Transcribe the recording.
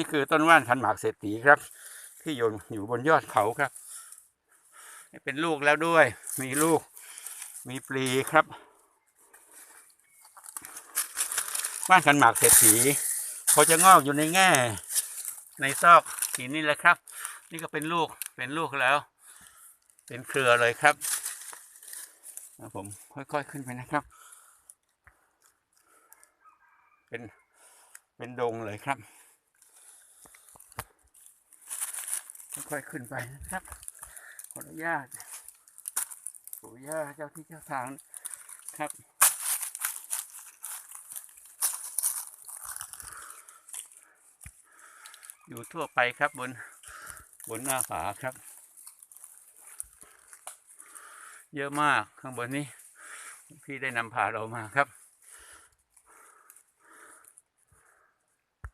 นี่คือต้นว่านขันหมากเศรษฐีครับ ที่อยู่อยู่บนยอดเขาครับเป็นลูกแล้วด้วย มีลูก มีปลีครับ ว่านขันหมากเศรษฐีเขาจะงอกอยู่ในแง่ ในซอกหินนี่แหละครับ นี่ก็เป็นลูกเป็นลูกแล้ว เป็นเครือเลยครับผมค่อยๆขึ้นไปนะครับ เป็นเป็นดงเลยครับ ค่อยๆขึ้นไปนะครับ ขออนุญาตปู่ย่าเจ้าที่เจ้าทางครับอยู่ทั่วไปครับบนบนหน้าผาครับ เยอะมากข้างบนนี้ พี่ได้นำพาเรามาครับ